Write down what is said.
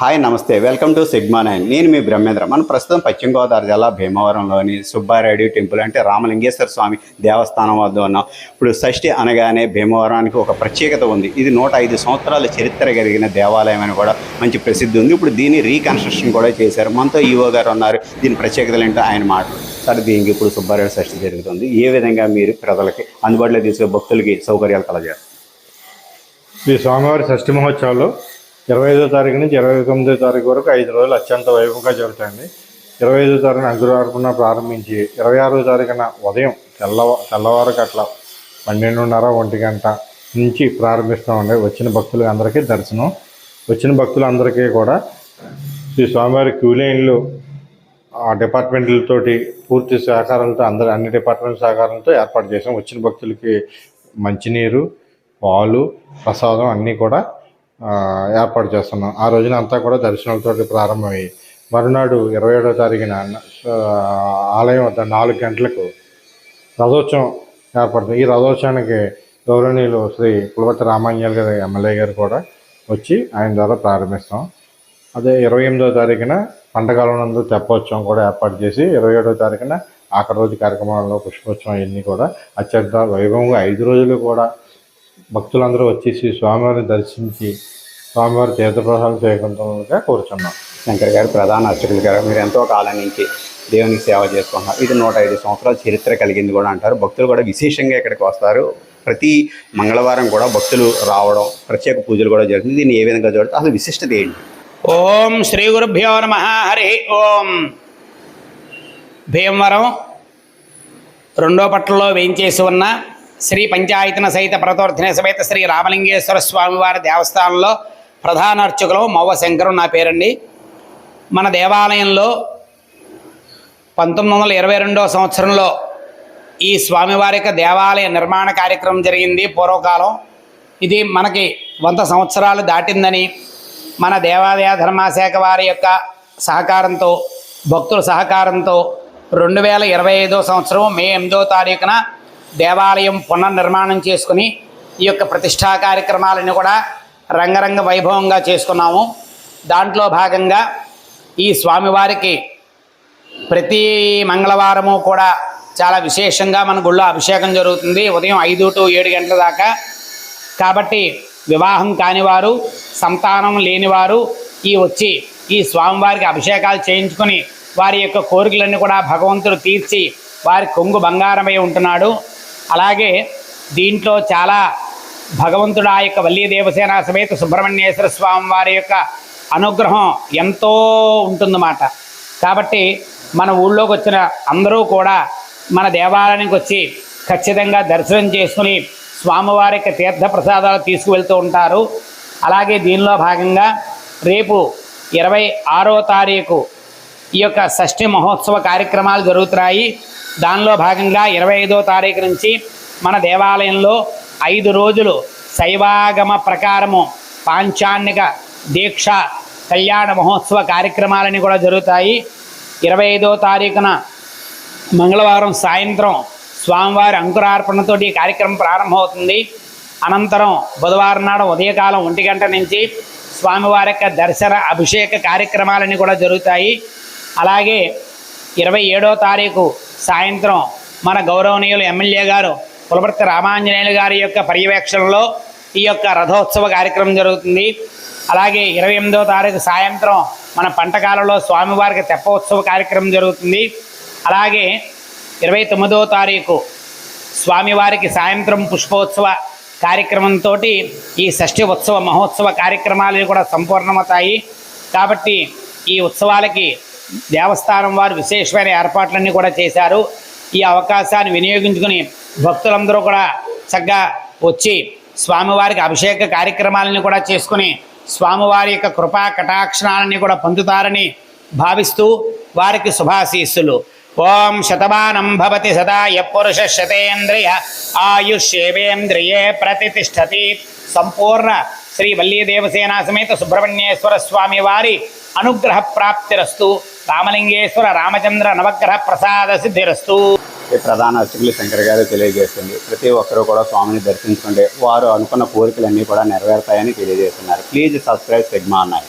Hi నమస్తే. Welcome to Sigma nine. నేను మీ బ్రహ్మేంద్ర. మనం ప్రస్తుతం పశ్చిమ గోదావరి జిల్లా భీమవరంలోని సుబ్బారెడ్డి టెంపుల్ అంటే రామలింగేశ్వర స్వామి దేవస్థానం వద్ద ఉన్నాం. ఇప్పుడు షష్ఠి అనగానే భీమవరానికి ఒక ప్రత్యేకత ఉంది. ఇది నూట ఐదు సంవత్సరాల చరిత్ర కలిగిన దేవాలయం అని కూడా మంచి ప్రసిద్ధి ఉంది. ఇప్పుడు దీని రీకన్స్ట్రక్షన్ కూడా చేశారు. మనతో ఈవో గారు ఉన్నారు. దీని ప్రత్యేకతలు ఏంటో ఆయన మాటలు సార్ దీనికి ఇప్పుడు సుబ్బారాయణ షష్ఠి జరుగుతుంది. ఏ విధంగా మీరు ప్రజలకి అందుబాటులో తీసుకునే భక్తులకి సౌకర్యాలు కలజేస్తారు ఈ స్వామివారి షష్ఠి మహోత్సవాలు ఇరవై ఐదో తారీఖు నుంచి ఇరవై తొమ్మిదో తారీఖు వరకు ఐదు రోజులు అత్యంత వైభవంగా జరుగుతాయండి. ఇరవై ఐదో తారీఖున అగ్రవారపున ప్రారంభించి ఇరవై ఆరో తారీఖున ఉదయం తెల్లవ తెల్లవారికి అట్లా పన్నెండున్నర ఒంటి గంట నుంచి ప్రారంభిస్తామండి. వచ్చిన భక్తులు అందరికీ దర్శనం. వచ్చిన భక్తులందరికీ కూడా ఈ స్వామివారి క్యూ లైన్లు డిపార్ట్మెంట్లతోటి పూర్తి సహకారంతో అందరు అన్ని డిపార్ట్మెంట్ సహకారంతో ఏర్పాటు చేసాం వచ్చిన భక్తులకి మంచినీరు పాలు ప్రసాదం అన్నీ కూడా ఏర్పాటు చేస్తున్నాం. ఆ రోజున అంతా కూడా దర్శనాలతో ప్రారంభమయ్యి మరునాడు ఇరవై ఏడవ తారీఖున ఆలయం వద్ద నాలుగు గంటలకు రథోత్సవం ఏర్పడుతుంది. ఈ రథోత్సవానికి గౌరవనీయులు శ్రీ కులవతి రామాంజల్ గారి ఎమ్మెల్యే గారు కూడా వచ్చి ఆయన ద్వారా ప్రారంభిస్తాం. అదే ఇరవై ఎనిమిదవ తారీఖున పంటకాలం నందు తెప్పోత్సవం కూడా ఏర్పాటు చేసి ఇరవై ఏడవ తారీఖున ఆఖరి రోజు కార్యక్రమాల్లో పుష్పోత్సవం ఇవన్నీ కూడా అత్యంత వైభవంగా ఐదు రోజులు కూడా భక్తులందరూ వచ్చేసి స్వామివారిని దర్శించి స్వామివారి తీర్థప్రసాదం చేయకుండా కోరుచున్నాం. శంకర్ గారు ప్రధాన అర్చకులు గారు మీరు ఎంతో కాలం నుంచి దేవునికి సేవ చేసుకుంటున్నారు. ఇది నూట ఐదు సంవత్సరాల చరిత్ర కలిగింది కూడా అంటారు. భక్తులు కూడా విశేషంగా ఇక్కడికి వస్తారు. ప్రతి మంగళవారం కూడా భక్తులు రావడం ప్రత్యేక పూజలు కూడా జరుగుతుంది. దీన్ని ఏ విధంగా జరుగుతుంది అసలు విశిష్టత ఏంటి? ఓం శ్రీ గురుభ్యో నమ. హరి ఓం. భీమవరం రెండో పట్టణంలో వేయించేసి ఉన్న శ్రీ పంచాయతన సహిత ప్రతోర్థిన సమేత శ్రీ రామలింగేశ్వర స్వామివారి దేవస్థానంలో ప్రధాన అర్చకులు మౌవ శంకరం నా పేరండి. మన దేవాలయంలో పంతొమ్మిది వందల ఇరవై రెండో సంవత్సరంలో ఈ స్వామివారి దేవాలయ నిర్మాణ కార్యక్రమం జరిగింది పూర్వకాలం. ఇది మనకి వంద సంవత్సరాలు దాటిందని మన దేవాలయ ధర్మాశాఖ వారి యొక్క సహకారంతో భక్తుల సహకారంతో రెండు వేల ఇరవై ఐదో సంవత్సరం మే ఎనిమిదో తారీఖున దేవాలయం పునర్నిర్మాణం చేసుకుని ఈ యొక్క ప్రతిష్టా కార్యక్రమాలను కూడా రంగరంగ వైభవంగా చేసుకున్నాము. దాంట్లో భాగంగా ఈ స్వామివారికి ప్రతి మంగళవారము కూడా చాలా విశేషంగా మన గుళ్ళో అభిషేకం జరుగుతుంది. ఉదయం ఐదు టు ఏడు గంటల దాకా. కాబట్టి వివాహం కానివారు సంతానం లేనివారు ఈ వచ్చి ఈ స్వామివారికి అభిషేకాలు చేయించుకొని వారి యొక్క కోరికలన్నీ కూడా భగవంతుడు తీర్చి వారి కొంగు బంగారమై ఉంటున్నాడు. అలాగే దీంట్లో చాలా భగవంతుడు ఆ యొక్క వల్లీ దేవసేన సమేత సుబ్రహ్మణ్యేశ్వర స్వామి వారి యొక్క అనుగ్రహం ఎంతో ఉంటుందన్నమాట. కాబట్టి మన ఊళ్ళోకి వచ్చిన అందరూ కూడా మన దేవాలయానికి వచ్చి ఖచ్చితంగా దర్శనం చేసుకుని స్వామివారి యొక్క తీర్థ ప్రసాదాలు తీసుకువెళ్తూ ఉంటారు. అలాగే దీనిలో భాగంగా రేపు ఇరవై ఆరో తారీఖు ఈ యొక్క షష్ఠి మహోత్సవ కార్యక్రమాలు జరుగుతున్నాయి. దానిలో భాగంగా ఇరవై ఐదో తారీఖు నుంచి మన దేవాలయంలో ఐదు రోజులు శైవాగమ ప్రకారము పాంచాన్నిక దీక్ష కళ్యాణ మహోత్సవ కార్యక్రమాలని కూడా జరుగుతాయి. ఇరవై ఐదో తారీఖున మంగళవారం సాయంత్రం స్వామివారి అంకురార్పణతోటి ఈ కార్యక్రమం ప్రారంభమవుతుంది. అనంతరం బుధవారం నాడు ఉదయకాలం ఒంటి గంట నుంచి స్వామివారి యొక్క దర్శన అభిషేక కార్యక్రమాలన్నీ కూడా జరుగుతాయి. అలాగే ఇరవై ఏడో తారీఖు సాయంత్రం మన గౌరవనీయులు ఎమ్మెల్యే గారు పులపర్తి రామాంజనేయులు గారి యొక్క పర్యవేక్షణలో ఈ యొక్క రథోత్సవ కార్యక్రమం జరుగుతుంది. అలాగే ఇరవై ఎనిమిదో తారీఖు సాయంత్రం మన పంటకాలలో స్వామివారికి తెప్పోత్సవ కార్యక్రమం జరుగుతుంది. అలాగే ఇరవై తొమ్మిదో తారీఖు స్వామివారికి సాయంత్రం పుష్పోత్సవ కార్యక్రమంతో ఈ షష్ఠి ఉత్సవ మహోత్సవ కార్యక్రమాలు కూడా సంపూర్ణమవుతాయి. కాబట్టి ఈ ఉత్సవాలకి దేవస్థానం వారు విశేషమైన ఏర్పాట్లన్నీ కూడా చేశారు. ఈ అవకాశాన్ని వినియోగించుకుని భక్తులందరూ కూడా చక్కగా వచ్చి స్వామివారికి అభిషేక కార్యక్రమాలని కూడా చేసుకుని స్వామివారి యొక్క కృపా కటాక్షణాలని కూడా పొందుతారని భావిస్తూ వారికి శుభాశీస్సులు. ఓం శతమానం భవతి సదా పురుష శతేంద్రియ ఆయుష్యేవేంద్రియే ప్రతిష్టతి. సంపూర్ణ శ్రీ వల్లీదేవసేనా సమేత సుబ్రహ్మణ్యేశ్వర స్వామి వారి అనుగ్రహ ప్రాప్తిరస్తు. రామలింగేశ్వర రామచంద్ర నవగ్రహ ప్రసాద సిద్ధిరస్తు. ఈ ప్రధాన అర్చకులు శంకర్ గారు తెలియజేస్తుంది. ప్రతి ఒక్కరూ కూడా స్వామిని దర్శించుకుంటే వారు అనుకున్న కోరికలన్నీ కూడా నెరవేరుతాయని తెలియజేస్తున్నారు. ప్లీజ్ సబ్స్క్రైబ్ సిగ్మా అన్నాయి